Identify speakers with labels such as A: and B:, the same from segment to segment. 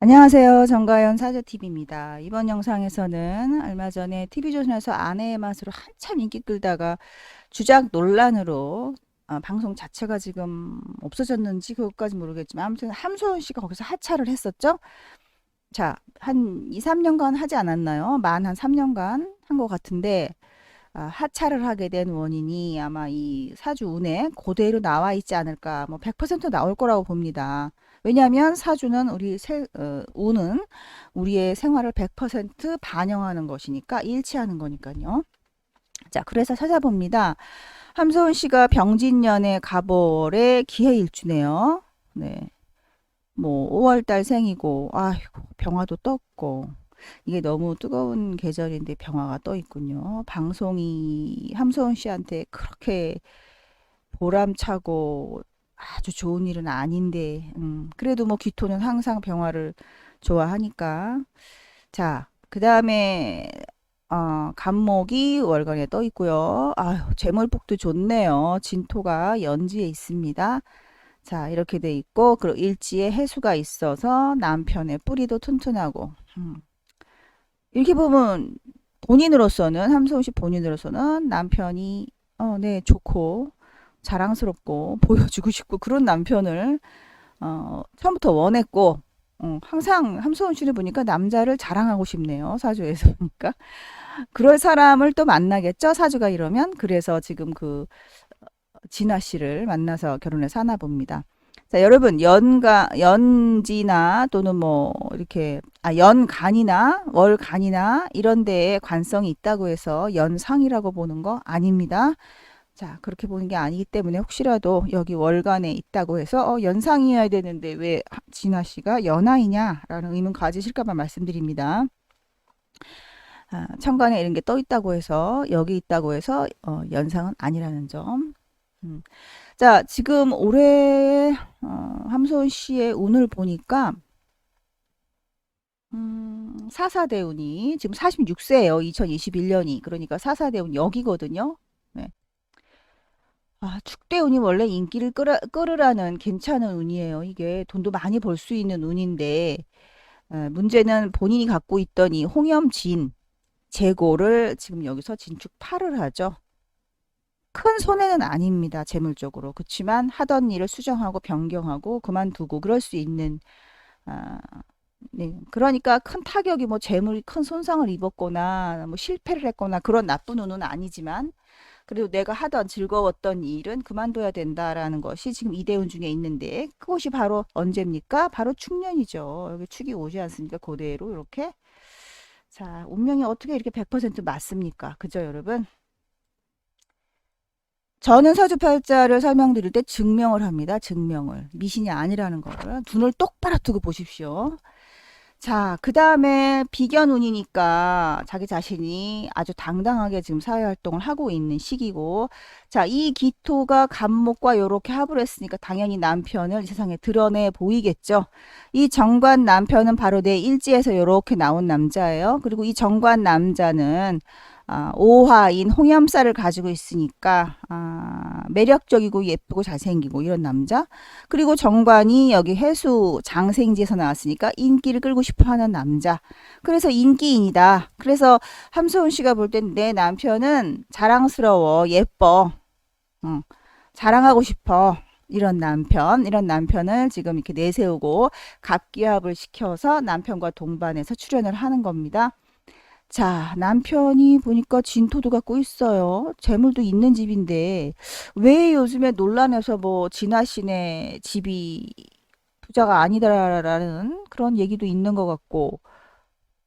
A: 안녕하세요. 정가연 사자TV입니다. 이번 영상에서는 얼마 전에 TV조선에서 아내의 맛으로 한참 인기 끌다가 주작 논란으로 아, 방송 자체가 지금 없어졌는지 그것까지 모르겠지만 아무튼 함소은 씨가 거기서 하차를 했었죠. 자, 한 2, 3년간 하지 않았나요? 만 한 3년간 한 것 같은데 아, 하차를 하게 된 원인이 아마 이 사주 운에 그대로 나와 있지 않을까 뭐 100% 나올 거라고 봅니다. 왜냐하면 사주는 우리 세, 어, 운은 우리의 생활을 100% 반영하는 것이니까 일치하는 거니까요. 자, 그래서 찾아봅니다. 함소은 씨가 병진년의 가벌의 기해일주네요. 네. 뭐 5월 달 생이고 아이고 병화도 떴고 이게 너무 뜨거운 계절인데 병화가 떠 있군요. 방송이 함소은 씨한테 그렇게 보람차고 아주 좋은 일은 아닌데, 음, 그래도 뭐 귀토는 항상 병화를 좋아하니까. 자, 그 다음에, 어, 간목이 월간에 떠 있고요. 아유, 재물복도 좋네요. 진토가 연지에 있습니다. 자, 이렇게 돼 있고, 그리고 일지에 해수가 있어서 남편의 뿌리도 튼튼하고, 음. 이렇게 보면 본인으로서는, 함소은 씨 본인으로서는 남편이, 어, 네, 좋고, 자랑스럽고 보여주고 싶고 그런 남편을 어, 처음부터 원했고 어, 항상 함소은 씨를 보니까 남자를 자랑하고 싶네요. 사주에서 보니까. 그럴 사람을 또 만나겠죠. 사주가 이러면. 그래서 지금 그 진아 씨를 만나서 결혼해서 하나 봅니다. 자, 여러분 연가 연지나 또는 뭐 이렇게 아 연간이나 월간이나 이런 데에 관성이 있다고 해서 연상이라고 보는 거 아닙니다. 자, 그렇게 보는 게 아니기 때문에 혹시라도 여기 월간에 있다고 해서 어, 연상이어야 되는데 왜 진아 씨가 연하이냐라는 의문 가지실까봐 말씀드립니다. 아, 천간에 이런 게 떠 있다고 해서 여기 있다고 해서 어, 연상은 아니라는 점. 음. 자, 지금 올해 어, 함소은 씨의 운을 보니까 음, 사사대운이 지금 46세예요. 2021년이. 그러니까 사사대운 여기거든요. 네. 아, 축대운이 원래 인기를 끌어, 끌으라는 괜찮은 운이에요. 이게 돈도 많이 벌 수 있는 운인데, 에, 문제는 본인이 갖고 있던 이 홍염진 재고를 지금 여기서 진축파를 하죠. 큰 손해는 아닙니다. 재물적으로. 그렇지만 하던 일을 수정하고 변경하고 그만두고 그럴 수 있는, 아, 네. 그러니까 큰 타격이 뭐 재물이 큰 손상을 입었거나 뭐 실패를 했거나 그런 나쁜 운은 아니지만 그리고 내가 하던 즐거웠던 일은 그만둬야 된다라는 것이 지금 이대운 중에 있는데 그것이 바로 언제입니까? 바로 축년이죠. 여기 축이 오지 않습니까? 그대로 이렇게. 자, 운명이 어떻게 이렇게 100% 맞습니까? 그죠, 여러분? 저는 사주팔자를 설명드릴 때 증명을 합니다. 증명을. 미신이 아니라는 거를. 눈을 똑바로 뜨고 보십시오. 자, 그 다음에 비견운이니까 자기 자신이 아주 당당하게 지금 사회활동을 하고 있는 시기고, 자, 이 기토가 간목과 요렇게 합을 했으니까 당연히 남편을 이 세상에 드러내 보이겠죠. 이 정관 남편은 바로 내 일지에서 요렇게 나온 남자예요. 그리고 이 정관 남자는 아, 오화인 홍염살을 가지고 있으니까 아, 매력적이고 예쁘고 잘생기고 이런 남자. 그리고 정관이 여기 해수 장생지에서 나왔으니까 인기를 끌고 싶어하는 남자. 그래서 인기인이다. 그래서 함소은 씨가 볼 땐 내 남편은 자랑스러워 예뻐. 어, 자랑하고 싶어. 이런 남편, 이런 남편을 지금 이렇게 내세우고 갑기합을 시켜서 남편과 동반해서 출연을 하는 겁니다. 자, 남편이 보니까 진토도 갖고 있어요. 재물도 있는 집인데, 왜 요즘에 논란에서 뭐, 진아 씨네 집이 부자가 아니다라는 그런 얘기도 있는 것 같고,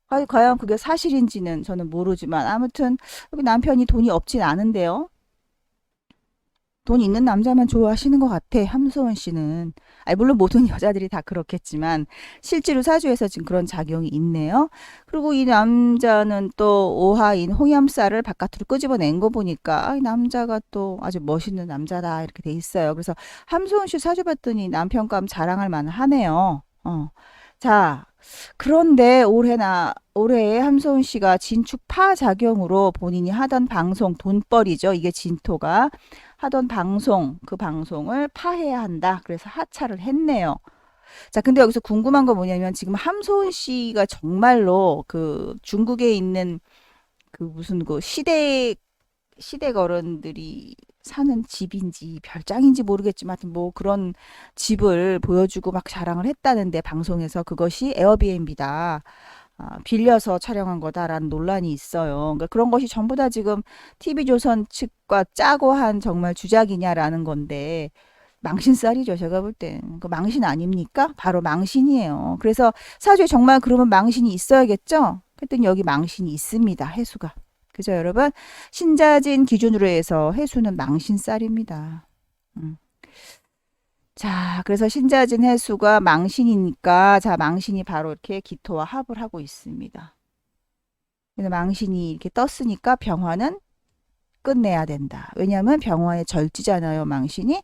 A: 아, 과연 그게 사실인지는 저는 모르지만, 아무튼, 여기 남편이 돈이 없진 않은데요. 돈 있는 남자만 좋아하시는 것 같아, 함소원 씨는. 아니, 물론 모든 여자들이 다 그렇겠지만, 실제로 사주에서 지금 그런 작용이 있네요. 그리고 이 남자는 또 오하인 홍염살을 바깥으로 끄집어낸 거 보니까, 아, 이 남자가 또 아주 멋있는 남자다, 이렇게 돼 있어요. 그래서 함소원 씨 사주 봤더니 남편감 자랑할 만 하네요. 어. 자, 그런데 올해나 올해에 함소은 씨가 진축파 작용으로 본인이 하던 방송 돈벌이죠. 이게 진토가 하던 방송 그 방송을 파해야 한다. 그래서 하차를 했네요. 자, 근데 여기서 궁금한 거 뭐냐면 지금 함소은 씨가 정말로 그 중국에 있는 그 무슨 그 시대 시댁 어른들이 사는 집인지 별장인지 모르겠지만 뭐 그런 집을 보여주고 막 자랑을 했다는데 방송에서 그것이 에어비앤비다. 아, 빌려서 촬영한 거다라는 논란이 있어요. 그러니까 그런 것이 전부 다 지금 TV조선 측과 짜고 한 정말 주작이냐라는 건데 망신살이죠. 제가 볼 땐. 그 망신 아닙니까? 바로 망신이에요. 그래서 사주에 정말 그러면 망신이 있어야겠죠? 그랬더니 여기 망신이 있습니다. 해수가. 그죠, 여러분? 신자진 기준으로 해서 해수는 망신살입니다. 음. 자, 그래서 신자진 해수가 망신이니까, 자, 망신이 바로 이렇게 기토와 합을 하고 있습니다. 그래서 망신이 이렇게 떴으니까 병화는 끝내야 된다. 왜냐하면 병화의 절지잖아요, 망신이.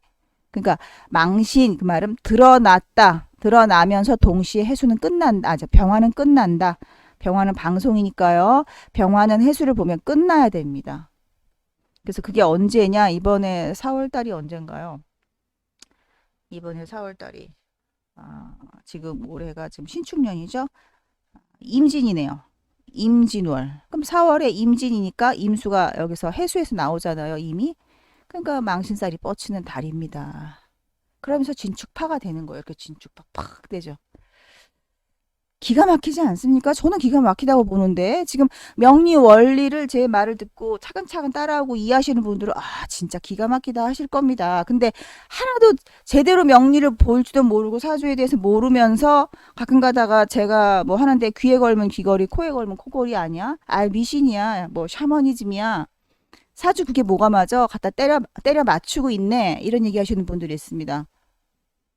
A: 그러니까 망신 그 말은 드러났다. 드러나면서 동시에 해수는 끝난다. 아, 저 병화는 끝난다. 병화는 방송이니까요. 병화는 해수를 보면 끝나야 됩니다. 그래서 그게 언제냐? 이번에 4월 달이 언젠가요? 이번에 4월 달이 아, 지금 올해가 지금 신축년이죠. 임진이네요. 임진월. 그럼 4월에 임진이니까 임수가 여기서 해수에서 나오잖아요. 이미. 그러니까 망신살이 뻗치는 달입니다. 그러면서 진축파가 되는 거예요. 이렇게 진축파 팍 되죠. 기가 막히지 않습니까? 저는 기가 막히다고 보는데 지금 명리 원리를 제 말을 듣고 차근차근 따라오고 이해하시는 분들은 아 진짜 기가 막히다 하실 겁니다. 근데 하나도 제대로 명리를 볼 줄도 모르고 사주에 대해서 모르면서 가끔 가다가 제가 뭐 하는데 귀에 걸면 귀걸이 코에 걸면 코걸이 아니야? 아 미신이야 뭐 샤머니즘이야 사주 그게 뭐가 맞아? 갖다 때려 때려 맞추고 있네 이런 얘기 하시는 분들이 있습니다.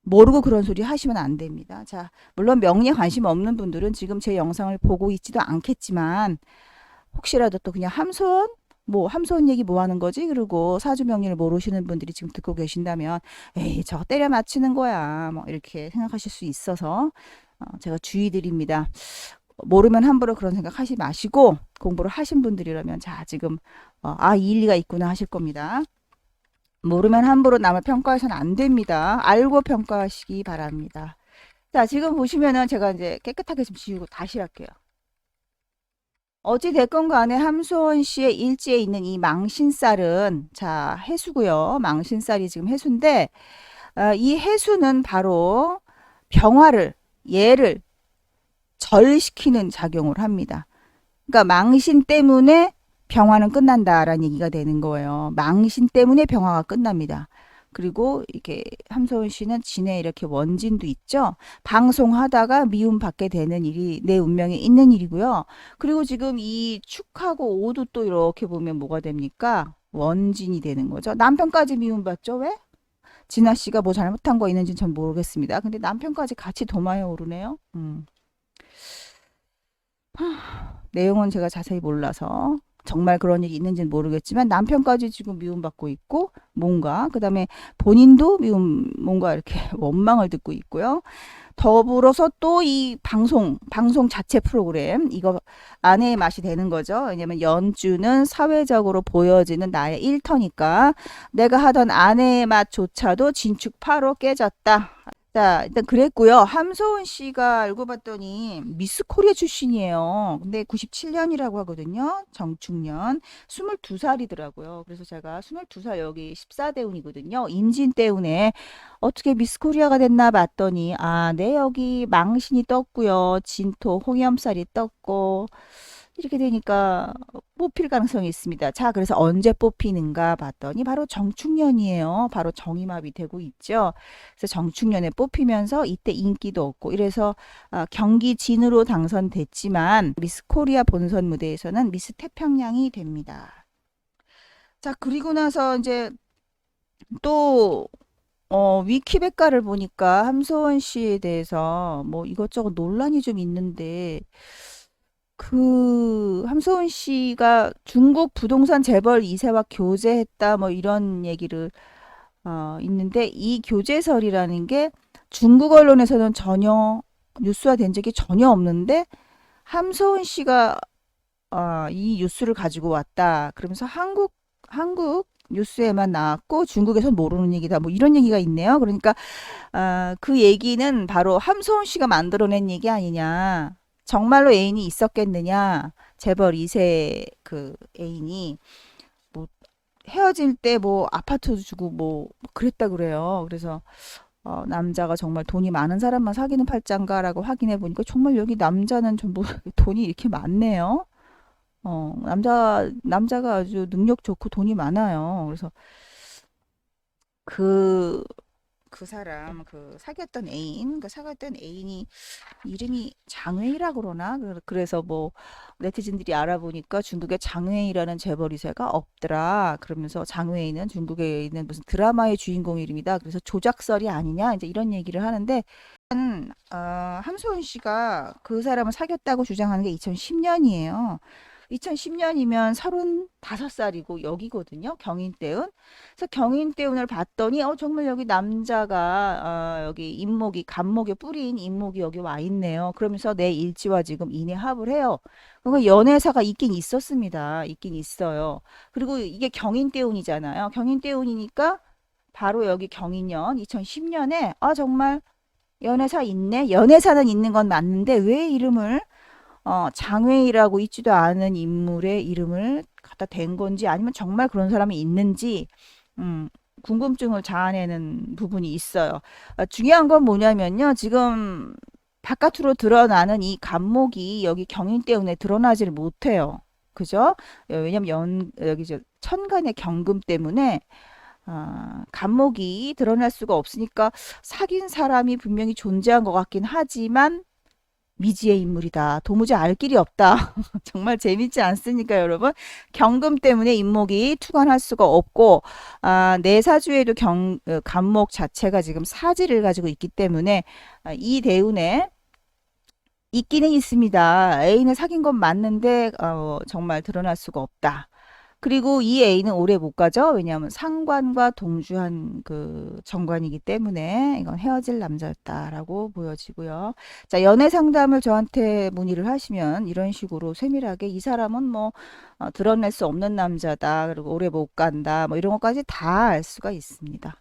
A: 모르고 그런 소리 하시면 안 됩니다. 자, 물론 명리에 관심 없는 분들은 지금 제 영상을 보고 있지도 않겠지만 혹시라도 또 그냥 함소원 뭐 함소원 얘기 뭐 하는 거지? 그리고 사주 명리를 모르시는 분들이 지금 듣고 계신다면 에이 저거 때려 맞추는 거야 뭐 이렇게 생각하실 수 있어서 어, 제가 주의 드립니다. 모르면 함부로 그런 생각 하지 마시고 공부를 하신 분들이라면 자 지금 어, 아이 일리가 있구나 하실 겁니다. 모르면 함부로 남을 평가해서는 안 됩니다. 알고 평가하시기 바랍니다. 자, 지금 보시면은 제가 이제 깨끗하게 좀 지우고 다시 할게요. 어찌 됐건 간에 함소원 씨의 일지에 있는 이 망신살은 자, 해수고요. 망신살이 지금 해수인데 어, 이 해수는 바로 병화를 얘를 절시키는 작용을 합니다. 그러니까 망신 때문에 병화는 끝난다라는 얘기가 되는 거예요. 망신 때문에 병화가 끝납니다. 그리고 이렇게 함소은 씨는 진에 이렇게 원진도 있죠. 방송하다가 미움 받게 되는 일이 내 운명에 있는 일이고요. 그리고 지금 이 축하고 오도 또 이렇게 보면 뭐가 됩니까? 원진이 되는 거죠. 남편까지 미움 받죠. 왜? 진아 씨가 뭐 잘못한 거 있는지 전 모르겠습니다. 근데 남편까지 같이 도마에 오르네요. 음. 하, 내용은 제가 자세히 몰라서 정말 그런 일이 있는지는 모르겠지만 남편까지 지금 미움받고 있고 뭔가 그다음에 본인도 미움 뭔가 이렇게 원망을 듣고 있고요. 더불어서 또 이 방송 방송 자체 프로그램 이거 아내의 맛이 되는 거죠. 왜냐면 연주는 사회적으로 보여지는 나의 일터니까 내가 하던 아내의 맛조차도 진축파로 깨졌다. 자, 일단 그랬고요. 함소은 씨가 알고 봤더니 미스 코리아 출신이에요. 근데 97년이라고 하거든요. 정축년. 22살이더라고요. 그래서 제가 22살 여기 14대운이거든요. 임진 때운에 어떻게 미스 코리아가 됐나 봤더니 아, 네, 여기 망신이 떴고요. 진토 홍염살이 떴고 이렇게 되니까 뽑힐 가능성이 있습니다. 자, 그래서 언제 뽑히는가 봤더니 바로 정축년이에요. 바로 정임합이 되고 있죠. 그래서 정축년에 뽑히면서 이때 인기도 없고 이래서 아, 경기 진으로 당선됐지만 미스 코리아 본선 무대에서는 미스 태평양이 됩니다. 자, 그리고 나서 이제 또 어, 위키백과를 보니까 함소원 씨에 대해서 뭐 이것저것 논란이 좀 있는데 그 함소은 씨가 중국 부동산 재벌 2세와 교제했다 뭐 이런 얘기를 어, 있는데 이 교제설이라는 게 중국 언론에서는 전혀 뉴스화된 적이 전혀 없는데 함소은 씨가 어, 이 뉴스를 가지고 왔다. 그러면서 한국 한국 뉴스에만 나왔고 중국에선 모르는 얘기다. 뭐 이런 얘기가 있네요. 그러니까 아, 그 얘기는 바로 함소은 씨가 만들어낸 얘기 아니냐. 정말로 애인이 있었겠느냐. 재벌 2세 그 애인이 뭐 헤어질 때 뭐 아파트도 주고 뭐 그랬다 그래요. 그래서 어, 남자가 정말 돈이 많은 사람만 사귀는 팔자인가라고 확인해 보니까 정말 여기 남자는 전부 돈이 이렇게 많네요. 어, 남자, 남자가 아주 능력 좋고 돈이 많아요. 그래서 그, 그 사람, 그 사귀었던 애인, 그 사귀었던 애인이 이름이 장웨이라 그러나? 그- 그래서 뭐 네티즌들이 알아보니까 중국에 장웨이라는 재벌 2세가 없더라. 그러면서 장웨이는 중국에 있는 무슨 드라마의 주인공 이름이다. 그래서 조작설이 아니냐? 이제 이런 얘기를 하는데 음, 어, 함소은 씨가 그 사람을 사귀었다고 주장하는 게 2010년이에요. 2010년이면 35살이고 여기거든요. 경인대운. 그래서 경인대운을 봤더니 어 정말 여기 남자가 어, 여기 인목이 간목에 뿌린 인목이 여기 와 있네요. 그러면서 내 일지와 지금 인해합을 해요. 그러니까 연애사가 있긴 있었습니다. 있긴 있어요. 그리고 이게 경인대운이잖아요. 경인대운이니까 바로 여기 경인년 2010년에 아 정말 연애사 있네. 연애사는 있는 건 맞는데 왜 이름을 어, 장외이라고 있지도 않은 인물의 이름을 갖다 댄 건지 아니면 정말 그런 사람이 있는지 음, 궁금증을 자아내는 부분이 있어요. 아, 중요한 건 뭐냐면요. 지금 바깥으로 드러나는 이 간목이 여기 경인 때문에 드러나지를 못해요. 그죠? 어, 왜냐면 연, 여기 저 천간의 경금 때문에 아, 간목이 드러날 수가 없으니까 사귄 사람이 분명히 존재한 것 같긴 하지만 미지의 인물이다. 도무지 알 길이 없다. 정말 재밌지 않습니까, 여러분? 경금 때문에 인목이 투관할 수가 없고, 아, 내 사주에도 경, 어, 간목 자체가 지금 사지를 가지고 있기 때문에, 아, 이 대운에 있기는 있습니다. 애인을 사귄 건 맞는데, 어, 정말 드러날 수가 없다. 그리고 이 애인은 오래 못 가죠. 왜냐하면 상관과 동주한 그 정관이기 때문에 이건 헤어질 남자였다라고 보여지고요. 자, 연애 상담을 저한테 문의를 하시면 이런 식으로 세밀하게 이 사람은 뭐 어, 드러낼 수 없는 남자다. 그리고 오래 못 간다. 뭐 이런 것까지 다 알 수가 있습니다.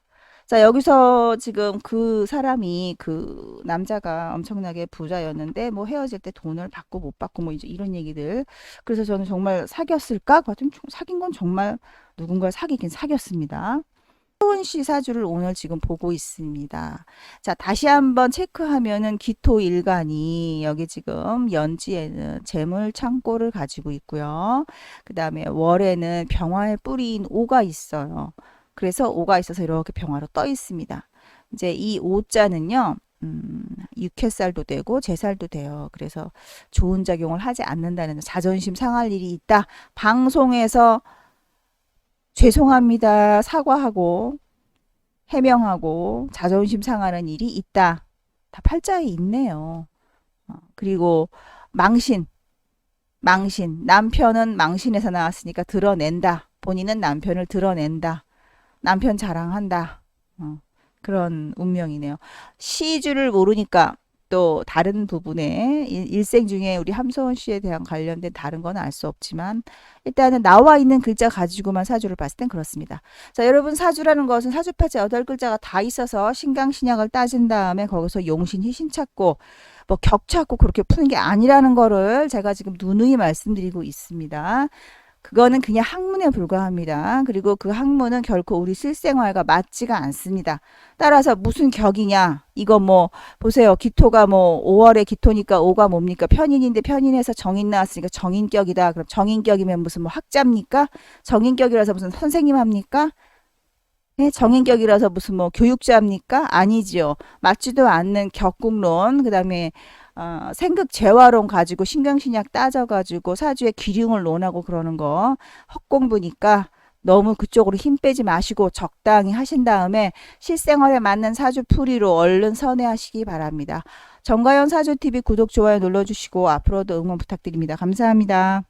A: 자, 여기서 지금 그 사람이 그 남자가 엄청나게 부자였는데 뭐 헤어질 때 돈을 받고 못 받고 뭐 이제 이런 얘기들. 그래서 저는 정말 사귀었을까? 같은 사귄 건 정말 누군가를 사귀긴 사귀었습니다. 소은 씨 사주를 오늘 지금 보고 있습니다. 자, 다시 한번 체크하면은 기토 일간이 여기 지금 연지에는 재물 창고를 가지고 있고요. 그 다음에 월에는 병화의 뿌리인 오가 있어요. 그래서 오가 있어서 이렇게 병화로 떠 있습니다. 이제 이 오자는요. 음, 육회살도 되고 제살도 돼요. 그래서 좋은 작용을 하지 않는다는 자존심 상할 일이 있다. 방송에서 죄송합니다. 사과하고 해명하고 자존심 상하는 일이 있다. 다 팔자에 있네요. 어, 그리고 망신, 망신. 남편은 망신에서 나왔으니까 드러낸다. 본인은 남편을 드러낸다. 남편 자랑한다. 어, 그런 운명이네요. 시주를 모르니까 또 다른 부분에 일- 일생 중에 우리 함소원 씨에 대한 관련된 다른 건 알 수 없지만 일단은 나와 있는 글자 가지고만 사주를 봤을 땐 그렇습니다. 자, 여러분 사주라는 것은 사주팔자 여덟 글자가 다 있어서 신강신약을 따진 다음에 거기서 용신 희신 찾고 뭐격 찾고 그렇게 푸는 게 아니라는 거를 제가 지금 누누이 말씀드리고 있습니다. 그거는 그냥 학문에 불과합니다. 그리고 그 학문은 결코 우리 실생활과 맞지가 않습니다. 따라서 무슨 격이냐? 이거 뭐 보세요. 기토가 뭐 5월에 기토니까 5가 뭡니까? 편인인데 편인에서 정인 나왔으니까 정인격이다. 그럼 정인격이면 무슨 뭐 학자입니까? 정인격이라서 무슨 선생님 합니까? 네, 정인격이라서 무슨 뭐 교육자입니까? 아니지요. 맞지도 않는 격국론, 그 다음에 어, 생극 재화론 가지고 신경신약 따져가지고 사주의 기륭을 논하고 그러는 거 헛공부니까 너무 그쪽으로 힘 빼지 마시고 적당히 하신 다음에 실생활에 맞는 사주 풀이로 얼른 선회하시기 바랍니다. 정가연 사주TV 구독, 좋아요 눌러주시고 앞으로도 응원 부탁드립니다. 감사합니다.